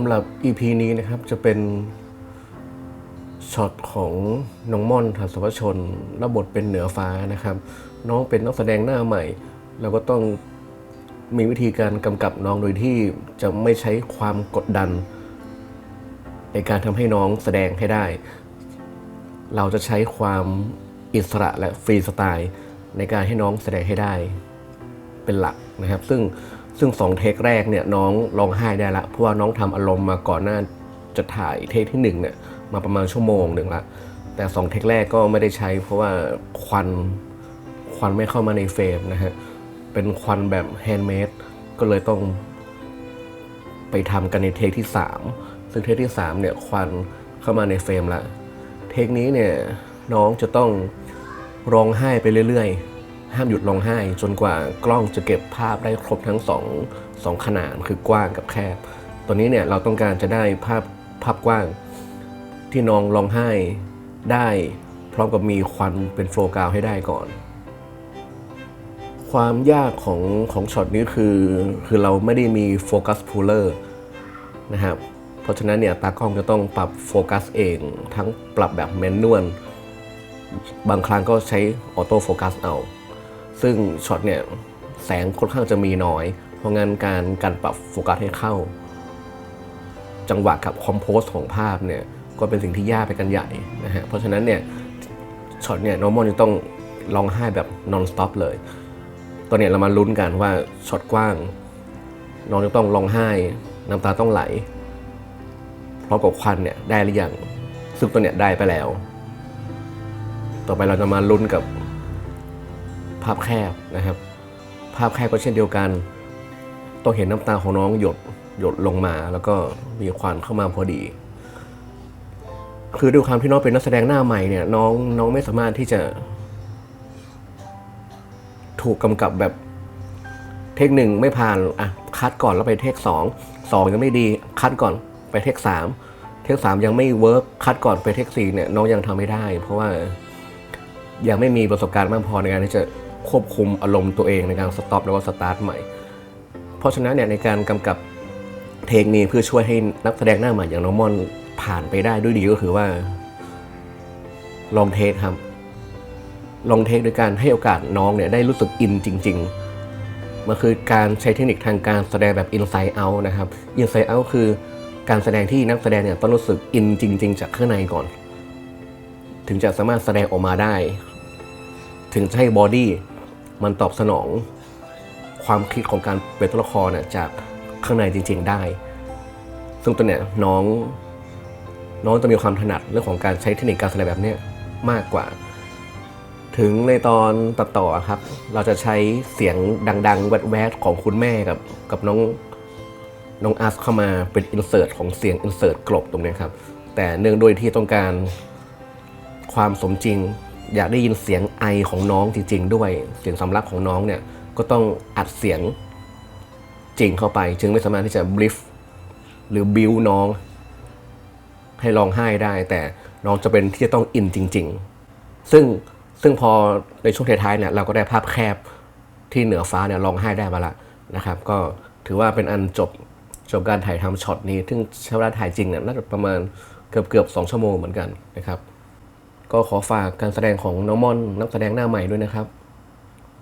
ำหรับ EP นี้นะครับจะเป็นช็อตของน้องม่อนทัศวชนรับบทเป็นเหนือฟ้านะครับ น้องเป็นนักแสดงหน้าใหม่ เราก็ต้องมีวิธีการกำกับน้องโดยที่จะไม่ใช้ความกดดัน ในการทำให้น้องแสดงให้ได้ เราจะใช้ความอิสระและฟรีสไตล์ ในการให้น้องแสดงให้ได้เป็นหลักนะครับ ซึ่ง ซึ่งสองเทคแรกเนี่ยน้องร้องไห้ได้ละเพราะว่าน้องทำอารมณ์มาก่อนหน้าจะถ่ายเทคที่หนึ่งเนี่ยมาประมาณชั่วโมงหนึ่งละแต่สองเทคแรกก็ไม่ได้ใช้ เพราะว่าควันควันไม่เข้ามาในเฟรมนะฮะเป็นควันแบบแฮนด์เมดก็เลยต้องไปทำกันในเทคที่ 3 ซึ่งเทคที่3เนี่ยควันเข้ามาในเฟรมละเทคนี้เนี่ยน้องจะต้องร้องไห้ไปเรื่อยๆ ห้ามหยุดร้องไห้ จนกว่ากล้องจะเก็บภาพได้ครบทั้งสองสองขนาดคือกว้างกับแคบ ตัวนี้เนี่ยเราต้องการจะได้ภาพภาพกว้างที่น้องร้องไห้ได้ พร้อมกับมีควันเป็นโฟล์กาวให้ได้ก่อน ความยากของของช็อตนี้คือคือเราไม่ได้มีโฟกัสพูลเลอร์นะครับเพราะฉะนั้นเนี่ยตากล้องจะต้องปรับโฟกัสเองทั้งปรับแบบแมนนวลบางครั้งก็ใช้ออโต้โฟกัสเอา ซึ่งช็อตเนี่ยแสงค่อนข้างจะมีน้อย เพราะงั้นการการปรับโฟกัสให้เข้า จังหวะกับคอมโพสของภาพเนี่ยก็เป็นสิ่งที่ยากไปกันใหญ่นะฮะเพราะฉะนั้นเนี่ยช็อตเนี่ยน้องมอนจะต้องร้องไห้แบบ non stop เลย ตอนเนี้ยเรามาลุ้นกันว่าช็อตกว้าง น้องจะต้องร้องไห้ น้ำตาต้องไหลเพราะกับควันเนี่ยได้หรือยังซึ่งตัวเนี้ยได้ไปแล้ว ต่อไปเราจะมาลุ้นกับาพแคบนะครับ ภาพแคบก็เช่นเดียวกันต้องเห็นน้ำตาของน้องหยดหยดลงมา แล้วก็มีควันเข้ามาพอดี คือด้วยความที่น้องเป็นนักแสดงหน้าใหม่เนี่ย น้องน้องไม่สามารถที่จะ ถูกกำกับแบบเทคหนึ่งไม่ผ่านอะคัดก่อนแล้วไปเทคสองสองยังไม่ดีคัดก่อนไปเทคสามเทคสามยังไม่เวิร์กคัดก่อนไปเทคสี่เนี่ยน้องยังทำไม่ได้ เพราะว่ายังไม่มีประสบการณ์มากพอในการที่จะ ควบคุมอารมณ์ตัวเองในการสต็อปแล้วก็สตาร์ทใหม่ เพราะฉะนั้นเนี่ยในการกำกับเทคนี้เพื่อช่วยให้นักแสดงหน้าใหม่อย่างน้องมอนผ่านไปได้ด้วยดีก็คือว่า ลองเทคครับ ลองเทคโดยการให้โอกาสน้องเนี่ยได้รู้สึกอินจริง ๆ มันคือการใช้เทคนิคทางการแสดงแบบ inside out นะครับ inside out คือการแสดงที่นักแสดงเนี่ยต้องรู้สึกอินจริง ๆ จากข้างในก่อน ถึงจะสามารถแสดงออกมาได้ ถึงจะให้บอดี้มันตอบสนองความคิดของการเป็นตัวละครเนี่ยจากข้างในจริง ๆได้ ซึ่งตัวเนี่ยน้องน้องจะมีความถนัดเรื่องของการใช้เทคนิคการแสดงแบบเนี้ยมากกว่า ถึงในตอนตัดต่อครับ เราจะใช้เสียงดัง ๆ แวดๆของคุณแม่กับกับน้องน้องอาร์ตเข้ามาเป็นอินเสิร์ตของเสียงอินเสิร์ตกลบตรงนี้ครับ แต่เนื่องด้วยที่ต้องการความสมจริง อยากได้ยินเสียงไอของน้องจริง ๆ ด้วย เสียงสำลักของน้องเนี่ยก็ต้องอัดเสียงจริงเข้าไป จึงไม่สามารถที่จะบลิฟหรือบิวน้อง ให้ร้องไห้ได้ แต่น้องจะเป็นที่จะต้องอินจริง ๆ ซึ่งซึ่งพอในช่วงท้ายๆเนี่ยเราก็ได้ภาพแคบที่เหนือฟ้าเนี่ยร้องไห้ได้มาละนะครับ ก็ถือว่าเป็นอันจบจบการถ่ายทำช็อตนี้ ซึ่งใช้เวลาถ่ายจริงเนี่ยน่าจะประมาณเกือบเกือบสองชั่วโมงเหมือนกันนะครับ ก็ขอฝากการแสดงของน้องม่อนนักแสดงหน้าใหม่ด้วยนะครับ